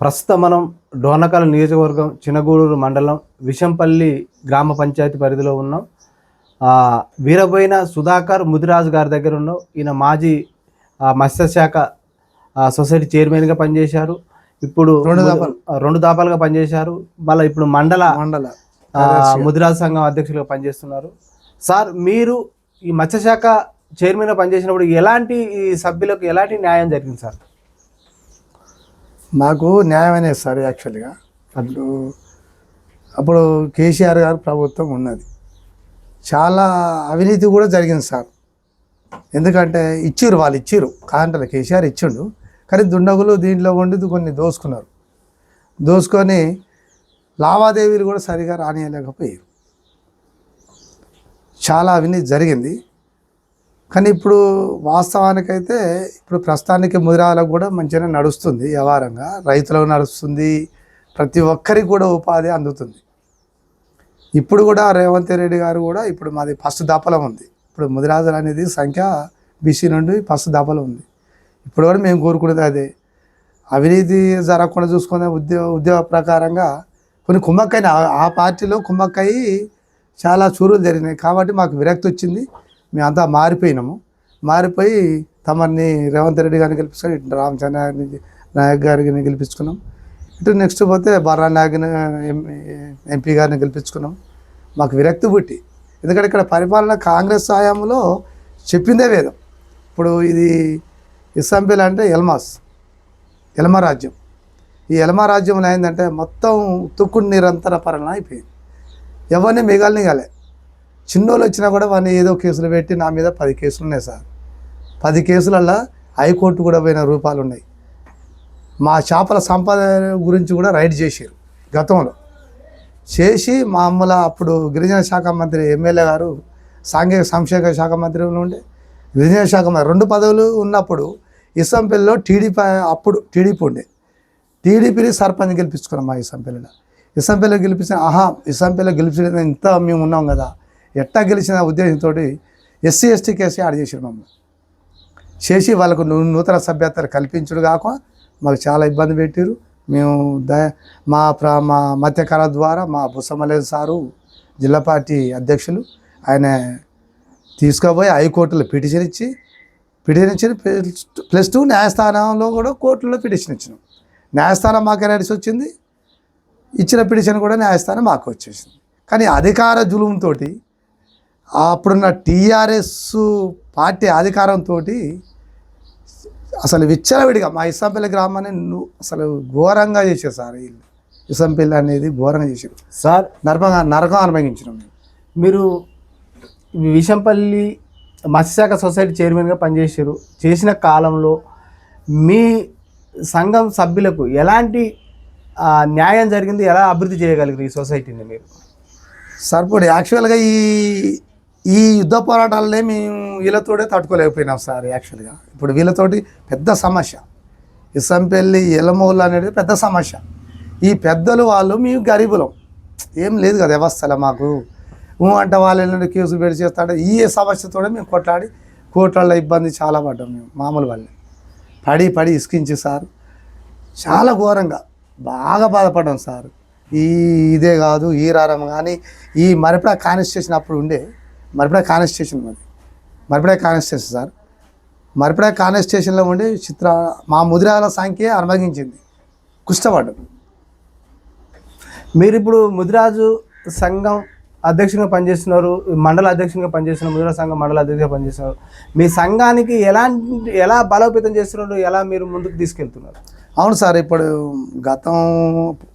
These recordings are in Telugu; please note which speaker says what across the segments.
Speaker 1: ప్రస్తుతం మనం డోనకల్ నియోజకవర్గం చినగూడూరు మండలం విషంపల్లి గ్రామ పంచాయతీ పరిధిలో ఉన్నాం. వీరబోయిన సుధాకర్ ముదిరాజు గారి దగ్గర ఉన్నాం. ఈయన మాజీ మత్స్యశాఖ సొసైటీ చైర్మన్గా పనిచేశారు. ఇప్పుడు
Speaker 2: రెండు దాపాలు.
Speaker 1: ఆ, రెండు దాపాలుగా పనిచేశారు. మళ్ళీ ఇప్పుడు మండల
Speaker 2: మండల
Speaker 1: ముదిరాజు సంఘం అధ్యక్షులుగా పనిచేస్తున్నారు. సార్ మీరు ఈ మత్స్యశాఖ చైర్మన్గా పనిచేసినప్పుడు ఎలాంటి ఈ సభ్యులకు ఎలాంటి న్యాయం జరిగింది సార్?
Speaker 2: మాకు న్యాయం అనేది సార్ యాక్చువల్గా అప్పుడు అప్పుడు కేసీఆర్ గారు ప్రభుత్వం ఉన్నది. చాలా అవినీతి కూడా జరిగింది సార్. ఎందుకంటే ఇచ్చిర్రు వాళ్ళు ఇచ్చిర్రు కాంటలు కేసీఆర్ ఇచ్చిండు. కానీ దుండగులు దీంట్లో ఉండి కొన్ని దోసుకున్నారు. దోసుకొని లావాదేవీలు కూడా సరిగా రానియలేకపోయారు. చాలా అవినీతి జరిగింది. కానీ ఇప్పుడు వాస్తవానికైతే ఇప్పుడు ప్రస్తుతానికి ముదిరాలకు కూడా మంచిగా నడుస్తుంది వ్యవహారంగా. రైతులకు నడుస్తుంది. ప్రతి ఒక్కరికి కూడా ఉపాధి అందుతుంది. ఇప్పుడు కూడా రేవంత్ రెడ్డి గారు కూడా ఇప్పుడు మాది ఫస్ట్ దాపలం ఉంది. ఇప్పుడు ముదిరాజులు అనేది సంఖ్య బీసీ నుండి ఫస్ట్ దాపలం ఉంది. ఇప్పుడు కూడా మేము కోరుకునేది అదే. అవినీతి జరగకుండా చూసుకునే ఉద్యోగ ఉద్యోగ ప్రకారంగా కొన్ని కుమ్మక్కైన ఆ పార్టీలో కుమ్మక్కయి చాలా చూరులు జరిగినాయి. కాబట్టి మాకు విరక్తి వచ్చింది. మేమంతా మారిపోయినాము. మారిపోయి తమరిని రేవంత్ రెడ్డి గారిని గెలిపించుకొని ఇటు రామచంద్ర గారిని నాయక్ గారిని గెలిపించుకున్నాం. ఇటు నెక్స్ట్ పోతే బర్రా నాయక్ని ఎంపీ గారిని గెలిపించుకున్నాం. మాకు విరక్తి పుట్టి. ఎందుకంటే ఇక్కడ పరిపాలన కాంగ్రెస్ హయాంలో చెప్పిందే వేదం. ఇప్పుడు ఇది ఇస్సాంపేల్ అంటే ఎల్మాస్ ఎల్మా రాజ్యం. ఈ ఎల్మా రాజ్యంలో ఏంటంటే మొత్తం తుక్కుడు నిరంతర పరిణామం అయిపోయింది. ఎవరిని మిగాలని కాలే చిన్నోళ్ళు వచ్చినా కూడా వాడిని ఏదో కేసులు పెట్టి నా మీద పది కేసులు ఉన్నాయి సార్. పది కేసులల్లో హైకోర్టు కూడా పోయిన రూపాలు ఉన్నాయి. మా చేపల సంపద గురించి కూడా రైడ్ చేశారు గతంలో. చేసి మా అమ్మల అప్పుడు గిరిజన శాఖ మంత్రి ఎమ్మెల్యే గారు సాంఘిక సంక్షేమ శాఖ మంత్రి ఉండే గిరిజన శాఖ మంత్రి రెండు పదవులు ఉన్నప్పుడు ఇసంపల్లిలో టీడీపీ అప్పుడు టీడీపీ ఉండే. టీడీపీని సర్పంచ్ గెలిపించుకున్నాం మా ఇసంపల్లిలో. ఇసంపల్లిలో గెలిపించిన ఆహా ఇసంపల్లిలో గెలిపించిన ఇంత మేము ఉన్నాం కదా. ఎట్టా గెలిచిన ఉద్దేశంతో ఎస్సీ ఎస్టీ కేసు యాడ్ చేసారు మమ్మల్ని. చేసి వాళ్ళకు నూ- నూతన సభ్యతలు కల్పించుడు కాక మాకు చాలా ఇబ్బంది పెట్టారు మేము ద మా ప్ర మా మధ్యకాల ద్వారా మా బుసమలేదు సారు జిల్లా పార్టీ అధ్యక్షులు ఆయన తీసుకుపోయి హైకోర్టులో పిటిషన్ ఇచ్చి పిటిషన్ ఇచ్చిన ప్లస్ టూ- ప్లస్ టూ న్యాయస్థానంలో కూడా కోర్టులో పిటిషన్ ఇచ్చినాం. న్యాయస్థానం మాకు నడిచి వచ్చింది. ఇచ్చిన పిటిషన్ కూడా న్యాయస్థానం మాకు వచ్చేసింది. కానీ అధికార జులుంతో అప్పుడున్న టీఆర్ఎస్ పార్టీ అధికారంతో అసలు విచ్చలవిడిగా మా ఇస్సాంపల్లి గ్రామాన్ని అసలు ఘోరంగా చేశారు సార్ వీళ్ళు ఇస్సాంపల్లి అనేది ఘోరంగా చేశారు.
Speaker 1: సార్.
Speaker 2: నరకంగా నరకం అనుభవించినాం
Speaker 1: మీరు విషంపల్లి మత్స్యశాఖ సొసైటీ చైర్మన్గా పనిచేశారు. చేసిన కాలంలో మీ సంఘం సభ్యులకు ఎలాంటి న్యాయం జరిగింది? ఎలా అభివృద్ధి చేయగలిగారు ఈ సొసైటీని మీరు?
Speaker 2: సార్ ఇప్పుడు యాక్చువల్గా ఈ ఈ యుద్ధ పోరాటాలనే మేము వీళ్ళతోటే తట్టుకోలేకపోయినాం సార్ యాక్చువల్గా ఇప్పుడు వీళ్ళతోటి పెద్ద సమస్య. ఇసంపల్లి ఎలమూలు అనేది పెద్ద సమస్య. ఈ పెద్దలు వాళ్ళు మేము గరీబులం. ఏం లేదు కదా వ్యవస్థలో మాకు. ఊ అంటే వాళ్ళు కేసు పెడి చేస్తాడు ఈ సమస్యతో మేము కొట్లాడి కోట్లలో ఇబ్బంది చాలా పడ్డాం మేము మామూలు వాళ్ళే పడి పడి ఇసుకించి సార్. చాలా ఘోరంగా. బాగా బాధపడ్డాం సార్. ఈ ఇదే కాదు ఈ రారం కానీ ఈ మరిపడ కాన్స్టిట్యూషన్ అప్పుడు ఉండే మరిపడ కాన్స్టిట్యూషన్ మాది మరిపడ కాన్స్టిట్యూషన్ సార్. మరిపడ కాన్స్టిట్యూషన్లో ఉండి చిత్ర మా ముదిరాల సంఖ్య అనుభవించింది కుష్టవాడు
Speaker 1: మీరు ఇప్పుడు ముదిరాజు సంఘం అధ్యక్షునిగా పనిచేస్తున్నారు మండల అధ్యక్షునిగా పనిచేస్తున్నారు ముదిరాజు సంఘం మండల అధ్యక్షుడిగా పనిచేస్తున్నారు. మీ సంఘానికి ఎలాంటి ఎలా బలోపేతం చేస్తున్నారు ఎలా మీరు ముందుకు తీసుకెళ్తున్నారు?
Speaker 2: అవును సార్ ఇప్పుడు గతం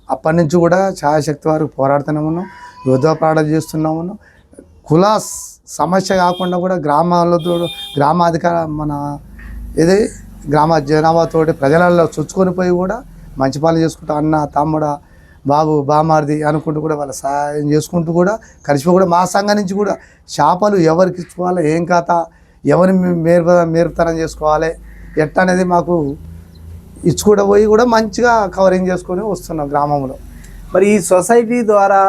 Speaker 2: అప్పటి నుంచి కూడా ఛాయాశక్తి వారికి పోరాడుతూనే ఉన్నాం యుద్ధ పోరాటం చేస్తున్నాము కుల సమస్య కాకుండా కూడా గ్రామాలతో గ్రామాధికార మన ఇది గ్రామ జనాభాతోటి ప్రజలలో చొచ్చుకొని పోయి కూడా మంచి పనులు చేసుకుంటూ అన్న తమ్ముడ బాబు బామార్ది అనుకుంటూ కూడా వాళ్ళ సహాయం చేసుకుంటూ కూడా కలిసిపోయి కూడా మా సంఘం నుంచి కూడా చేపలు ఎవరికి ఇచ్చుకోవాలి ఏం కథ ఎవరిని మేరు మేరుతనం చేసుకోవాలి ఎట్ట అనేది మాకు ఇచ్చుకుంటూ పోయి కూడా మంచిగా కవరింగ్ చేసుకొని వస్తున్నాం గ్రామంలో.
Speaker 1: మరి ఈ సొసైటీ ద్వారా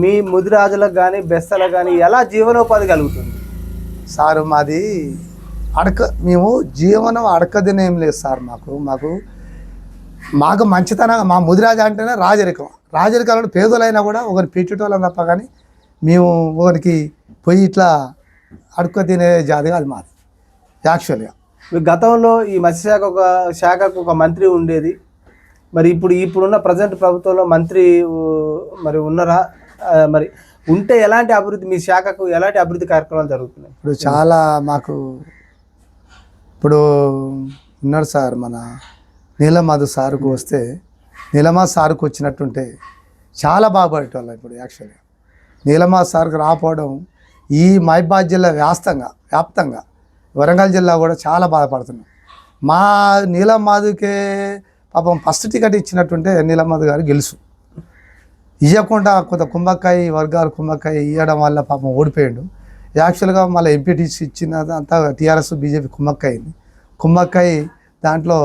Speaker 1: మీ ముదిరాజులకు కానీ బెస్తలకు కానీ ఎలా జీవనోపాధి కలుగుతుంది?
Speaker 2: సార్ మాది అడక మేము జీవనం అడకదినేం లేదు సార్ మాకు. మాకు మాకు మంచితనం మా ముదిరాజు అంటేనే రాజరికం. రాజరికంలో పేదలైనా కూడా ఒకరిని పెట్టేటోళ్ళం తప్ప కానీ మేము ఒకరికి పోయి ఇట్లా అడుక్కు తినే జాతి కాదు మాది. యాక్చువల్గా.
Speaker 1: గతంలో ఈ మత్స్యశాఖ ఒక శాఖకు ఒక మంత్రి ఉండేది. మరి ఇప్పుడు ఇప్పుడున్న ప్రజెంట్ ప్రభుత్వంలో మంత్రి మరి ఉన్నారా? మరి ఉంటే ఎలాంటి అభివృద్ధి మీ శాఖకు ఎలాంటి అభివృద్ధి కార్యక్రమాలు జరుగుతున్నాయి?
Speaker 2: ఇప్పుడు చాలా మాకు ఇప్పుడు ఉన్నాడు సార్ మన నీలమాధు సార్కు వస్తే నీలమా సార్కు వచ్చినట్టుంటే చాలా బాగుపడేటోళ్ళం ఇప్పుడు యాక్చువల్గా. నీలమా సార్కు రాపోవడం ఈ మహిబాద్ జిల్లా వ్యాస్తంగా వ్యాప్తంగా వరంగల్ జిల్లా కూడా చాలా బాధపడుతున్నాం. మా నీలమాధుకే పాపం ఫస్ట్ టికెట్ ఇచ్చినట్టుంటే నీలమాధు గారు గెలుసు. ఇవ్వకుండా కొంత కుంభకాయ వర్గాలు కుంభకాయ ఇవ్వడం వల్ల పాపం ఓడిపోయాడు. యాక్చువల్గా మళ్ళీ ఎంపీటీసీ ఇచ్చిన అంతా టీఆర్ఎస్ బీజేపీ కుమ్మక్కయింది కుమ్మక్కై దాంట్లో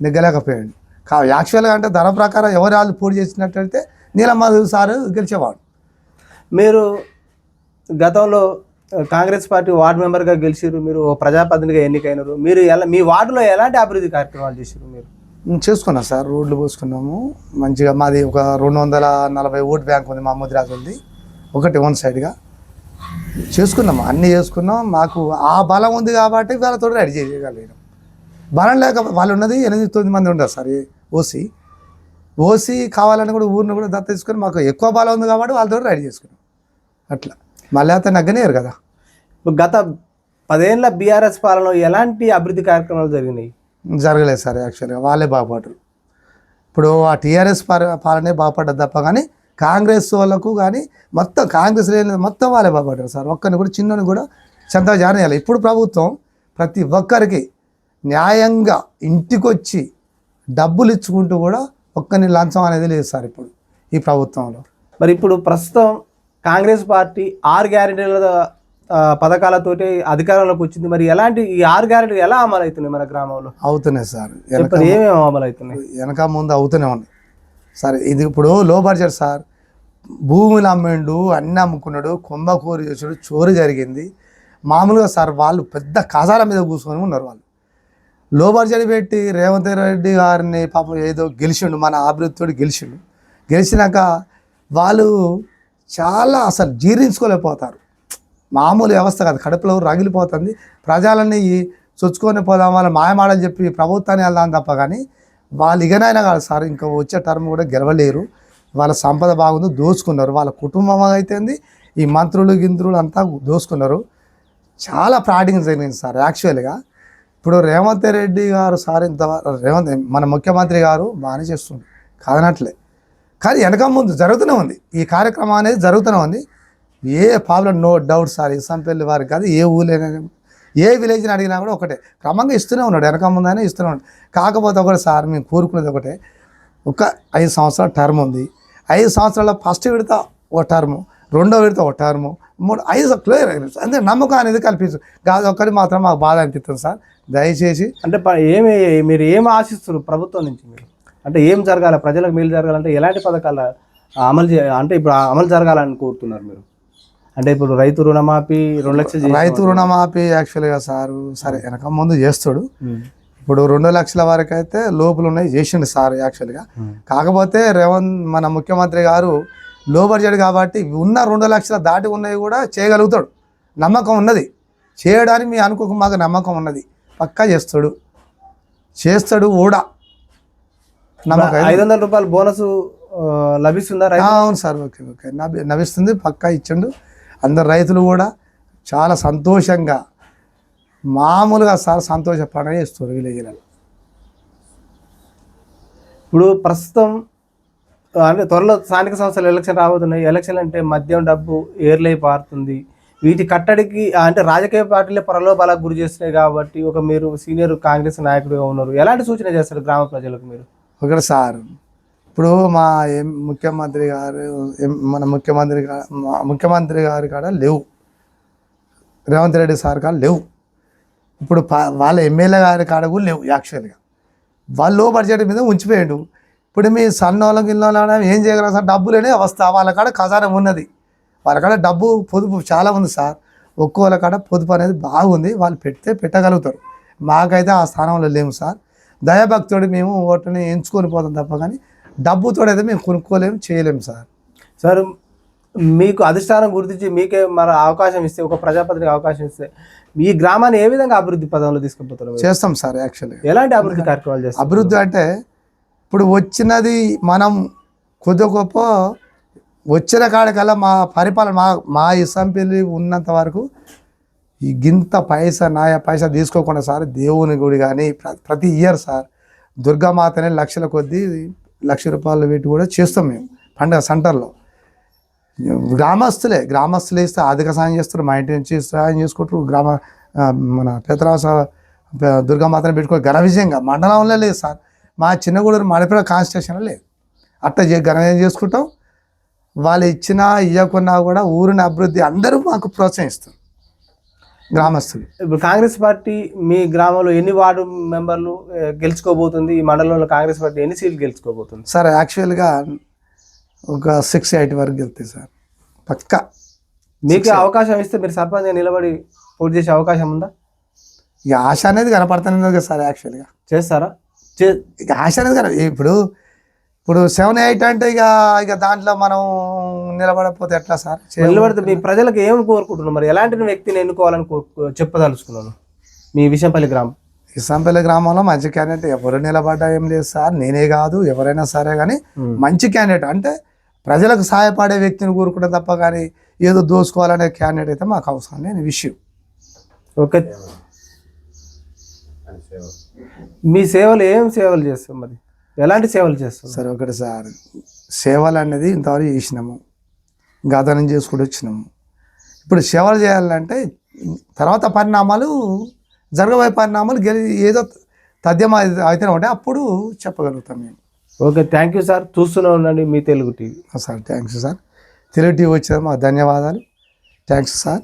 Speaker 2: నెగ్గలేకపోయాడు. కా యాక్చువల్గా అంటే ధర ప్రకారం ఎవరు వాళ్ళు పోటీ చేసినట్టయితే నీలమాధవ్ సారు గెలిచేవాడు.
Speaker 1: మీరు గతంలో కాంగ్రెస్ పార్టీ వార్డు మెంబర్గా గెలిచారు మీరు ఓ ప్రజాప్రతినిధిగా ఎన్నికైనారు. మీరు ఎలా మీ వార్డులో ఎలాంటి అభివృద్ధి కార్యక్రమాలు చేశారు మీరు?
Speaker 2: చేసుకున్నాం సార్ రోడ్లు పోసుకున్నాము. మంచిగా మాది ఒక రెండు వందల నలభై ఓట్ బ్యాంక్ ఉంది మా ముద్రాజు ఉంది. ఒకటి వన్ సైడ్గా. చేసుకున్నాము అన్నీ చేసుకున్నాం. మాకు ఆ బలం ఉంది కాబట్టి వాళ్ళతో రెడీ చేయగలిగాం. బలం లేక వాళ్ళు ఉన్నది ఎనిమిది తొమ్మిది మంది ఉండరు సార్ ఓసీ. ఓసీ కావాలని కూడా ఊరిని కూడా దత్త తీసుకొని మాకు ఎక్కువ బలం ఉంది కాబట్టి వాళ్ళతో రెడీ చేసుకున్నాం. అట్లా. మళ్ళీ అతను నగ్గనేరు కదా.
Speaker 1: గత పదేళ్ళ బీఆర్ఎస్ పాలనలో ఎలాంటి అభివృద్ధి కార్యక్రమాలు జరిగినాయి?
Speaker 2: జరగలేదు సార్ యాక్చువల్గా వాళ్ళే బాగుపడరు ఇప్పుడు ఆ టీఆర్ఎస్ పాలనే బాగుపడ్డది తప్ప కానీ కాంగ్రెస్ వాళ్ళకు కానీ మొత్తం కాంగ్రెస్ లేని మొత్తం వాళ్ళే బాగుపడ్డారు సార్. ఒక్కరిని కూడా చిన్నని కూడా చెంత జారేయాలి ఇప్పుడు ప్రభుత్వం ప్రతి ఒక్కరికి న్యాయంగా ఇంటికొచ్చి డబ్బులు ఇచ్చుకుంటూ కూడా ఒక్కరిని లంచం అనేది లేదు సార్ ఇప్పుడు ఈ ప్రభుత్వంలో.
Speaker 1: మరి ఇప్పుడు ప్రస్తుతం కాంగ్రెస్ పార్టీ ఆరు గ్యారెంటీల పథకాలతోటి అధికారంలోకి వచ్చింది. మరి ఎలాంటి ఈ ఆరు గ్యారెంటీలు ఎలా అమలు అవుతున్నాయి మన గ్రామంలో?
Speaker 2: అవుతున్నాయి సార్.
Speaker 1: ఏమేమి అమలు అవుతున్నాయి
Speaker 2: వెనక ముందు అవుతూనే ఉన్నాయి. సరే ఇది ఇప్పుడు లో బడ్జెట్ సార్. భూములు అమ్మిండు అన్ని అమ్ముకున్నాడు కుంభకూరు చేసాడు చోరు జరిగింది. మామూలుగా సార్ వాళ్ళు పెద్ద కజాల మీద కూర్చొని ఉన్నారు వాళ్ళు. లో బడ్జెట్ పెట్టి రేవంత్ రెడ్డి గారిని పాపం ఏదో గెలిచిండు మన అభివృద్ధితో గెలిచిండు. గెలిచినాక వాళ్ళు చాలా అసలు జీర్ణించుకోలేకపోతారు. మామూలు వ్యవస్థ కాదు. కడుపులో రగిలిపోతుంది. ప్రజలని చొచ్చుకొని పోదాం వాళ్ళ మాయమాడని చెప్పి ప్రభుత్వాన్ని వెళ్దాం తప్ప కానీ వాళ్ళు ఇకనైనా కాదు సార్ ఇంకా వచ్చే టర్మ్ కూడా గెలవలేరు. వాళ్ళ సంపద బాగుంది దోచుకున్నారు వాళ్ళ కుటుంబం అయితేంది ఈ మంత్రులు గింత్రులు అంతా దోచుకున్నారు చాలా ఫ్రాడింగ్ జరిగింది సార్ యాక్చువల్గా. ఇప్పుడు రేవంత్ రెడ్డి గారు సార్ ఇంత రేవంత్ మన ముఖ్యమంత్రి గారు బాగానే చేస్తుంది కాదనట్లే. కానీ వెనక ముందు జరుగుతూనే ఉంది. ఈ కార్యక్రమం అనేది జరుగుతూనే ఉంది. ఏ problem no doubt sir Isampalli వారికి కాదు ఏ ఊళ్ళైనా ఏ విలేజ్ని అడిగినా కూడా ఒకటే. క్రమంగా ఇస్తూనే ఉన్నాడు వెనక ముందనే ఇస్తూనే ఉన్నాడు. కాకపోతే ఒకటి సార్ మేము కోరుకునేది ఒకటే. ఒక ఐదు సంవత్సరాల టర్మ్ ఉంది. ఐదు సంవత్సరాల ఫస్ట్ విడత ఒక టర్ము రెండో విడత ఒక టర్ము మూడు ఐదు క్లియర్ అంటే నమ్మకం అనేది కల్పించు. కాదు ఒక్కటి మాత్రం మాకు బాధ అనిపిస్తుంది సార్. దయచేసి
Speaker 1: అంటే ఏమి మీరు ఏం ఆశిస్తున్నారు ప్రభుత్వం నుంచి మీరు? అంటే ఏం జరగాలి? ప్రజలకు మేలు జరగాలంటే ఎలాంటి పథకాలు అమలు చే అంటే ఇప్పుడు అమలు జరగాలని కోరుతున్నారు మీరు? అంటే ఇప్పుడు రైతు రుణమాఫీ రెండు లక్షలు
Speaker 2: రైతు రుణమాఫీ యాక్చువల్గా సారు సరే వెనక ముందు చేస్తాడు.
Speaker 1: ఉమ్.
Speaker 2: ఇప్పుడు రెండు లక్షల వరకు అయితే లోపల ఉన్నాయి చేసిండు సార్ యాక్చువల్గా
Speaker 1: ఉమ్.
Speaker 2: కాకపోతే రేవంత్ మన ముఖ్యమంత్రి గారు లో బడ్జెట్ కాబట్టి ఉన్న రెండు లక్షల దాటి ఉన్నవి కూడా చేయగలుగుతాడు. నమ్మకం ఉన్నది. చేయడానికి మీ అనుకోక మాకు నమ్మకం ఉన్నది. పక్కా చేస్తాడు. చేస్తాడు కూడా. నమ్మకం
Speaker 1: ఐదు వందల రూపాయలు బోనస్ లభిస్తుందా
Speaker 2: అవును సార్ ఓకే ఓకే. నవ్విస్తుంది పక్కా ఇచ్చిండు. అందరు రైతులు కూడా చాలా సంతోషంగా మామూలుగా సార్ సంతోష పండుగ చేస్తారు విలేజ్లలో.
Speaker 1: ఇప్పుడు ప్రస్తుతం అంటే త్వరలో స్థానిక సంస్థలు ఎలక్షన్ రాబోతున్నాయి. ఎలక్షన్ అంటే మద్యం డబ్బు ఏర్లై పారుతుంది. వీటి కట్టడికి అంటే రాజకీయ పార్టీలే ప్రలోభాలకు గురి చేస్తున్నాయి కాబట్టి ఒక మీరు సీనియర్ కాంగ్రెస్ నాయకుడిగా ఉన్నారు. ఎలాంటి సూచన చేస్తారు గ్రామ ప్రజలకు మీరు?
Speaker 2: ఒకటి సార్ ఇప్పుడు మా ఎం ముఖ్యమంత్రి గారు ఎం- మన ముఖ్యమంత్రి మా ముఖ్యమంత్రి గారి కాడ లేవు. రేవంత్ రెడ్డి సార్ కాడ లేవు. ఇప్పుడు వాళ్ళ ఎమ్మెల్యే గారి కాడ కూడా లేవు యాక్చువల్గా. వాళ్ళు లో బడ్జెట్ మీద ఉంచిపోయాడు. ఇప్పుడు మీ సన్నోళ్ళకి ఇల్లు ఏం చేయగలం సార్? డబ్బులేనే వస్తా. వాళ్ళ కాడ ఖజానం ఉన్నది. వాళ్ళ కాడ డబ్బు పొదుపు చాలా ఉంది సార్. ఒక్కోళ్ళ కాడ పొదుపు అనేది బాగుంది. వాళ్ళు పెడితే పెట్టగలుగుతారు. మాకైతే ఆ స్థానంలో లేము సార్. దయాభక్తుడు మేము ఓటుని ఎంచుకొని పోతాం తప్ప కానీ డబ్బుతో అయితే మేము కొనుక్కోలేము చేయలేము సార్.
Speaker 1: సార్ మీకు అధిష్టానం గుర్తించి మీకే మరి అవకాశం ఇస్తే ఒక ప్రజాపతికి అవకాశం ఇస్తే మీ గ్రామాన్ని ఏ విధంగా అభివృద్ధి పదంలో తీసుకుపోతారు?
Speaker 2: చేస్తాం సార్ యాక్చువల్గా
Speaker 1: ఎలాంటి అభివృద్ధి కార్యక్రమాలు చేస్తారు?
Speaker 2: అభివృద్ధి అంటే ఇప్పుడు వచ్చినది మనం కొద్ది గొప్ప వచ్చిన కాడికల్లా మా పరిపాలన మా మా ఇసంపల్లి ఉన్నంత వరకు ఈ గింత పైసా నాయ పైసా తీసుకోకుండా సార్ దేవుని గుడి కానీ ప్ర- ప్రతి ఇయర్ సార్ దుర్గామాతనే లక్షల కొద్దీ లక్ష రూపాయలు పెట్టి కూడా చేస్తాం మేము. పండుగ సెంటర్లో. గ్రామస్తులే గ్రామస్తులే ఇస్తే ఆర్థిక సాయం చేస్తారు మా ఇంటి నుంచి సహాయం చేసుకుంటారు. గ్రామ మన పేదరాస దుర్గామాతను పెట్టుకో ఘన విజయంగా మండలంలో లేదు సార్. మా చిన్నగూడూరు మడిపేట కాన్స్టిట్యూషన్లో లేదు. అట్లా ఘనవిజయం చేసుకుంటాం. వాళ్ళు ఇచ్చినా ఇవ్వకున్నా కూడా ఊరిని అభివృద్ధి అందరూ మాకు ప్రోత్సహిస్తారు. గ్రామస్తులు.
Speaker 1: ఇప్పుడు కాంగ్రెస్ పార్టీ మీ గ్రామంలో ఎన్ని వార్డు మెంబర్లు గెలుచుకోబోతుంది? ఈ మండలంలో కాంగ్రెస్ పార్టీ ఎన్ని సీట్లు గెలుచుకోబోతుంది?
Speaker 2: సార్ యాక్చువల్గా ఒక సిక్స్ ఎయిట్ వరకు వెళ్తాయి సార్. పక్కా.
Speaker 1: మీకు అవకాశం ఇస్తే మీరు సర్పంచ్ నిలబడి పోటీ చేసే అవకాశం ఉందా?
Speaker 2: ఇక ఆశ అనేది కనపడుతుంది కదా సార్ యాక్చువల్గా.
Speaker 1: చేస్తారా? చే-
Speaker 2: ఇక ఆశ అనేది కన ఇప్పుడు ఇప్పుడు సెవెన్ ఎయిట్ అంటే ఇక ఇక దాంట్లో మనం నిలబడకపోతే ఎట్లా సార్.
Speaker 1: నిలబడితే మీ ప్రజలకు ఏం కోరుకుంటున్నారు? మరి ఎలాంటి వ్యక్తిని ఎన్నుకోవాలని చెప్పదలుచుకున్నాను. మీ విషంపల్లి గ్రామం.
Speaker 2: ఇస్సాంపల్లి గ్రామంలో మంచి క్యాండిడేట్ ఎవరు నిలబడ్డా ఏం లేదు సార్. నేనే కాదు ఎవరైనా సరే కానీ మంచి క్యాండిడేట్ అంటే ప్రజలకు సహాయపడే వ్యక్తిని కోరుకుంటే తప్ప కానీ ఏదో దోసుకోవాలనే క్యాండిడేట్ అయితే మాకు అవసరం లేని విషయం.
Speaker 1: ఓకే. మీ సేవలు ఏం సేవలు చేస్తాం మరి? ఎలాంటి సేవలు చేస్తాం
Speaker 2: సరే ఒకటి సార్ సేవలు అనేది ఇంతవరకు చేసినాము. గతనం చేసుకుంటూ వచ్చినాము. ఇప్పుడు సేవలు చేయాలంటే తర్వాత పరిణామాలు జరగబోయే పరిణామాలు గెలి ఏదో తథ్యం అయితే ఉంటే అప్పుడు చెప్పగలుగుతాం మేము.
Speaker 1: Okay thank you sir. చూస్తూనే ఉండండి మీ Telugu TV.
Speaker 2: Sir thanks sir. Telugu TV వచ్చిన మాకు ధన్యవాదాలు. Thanks sir.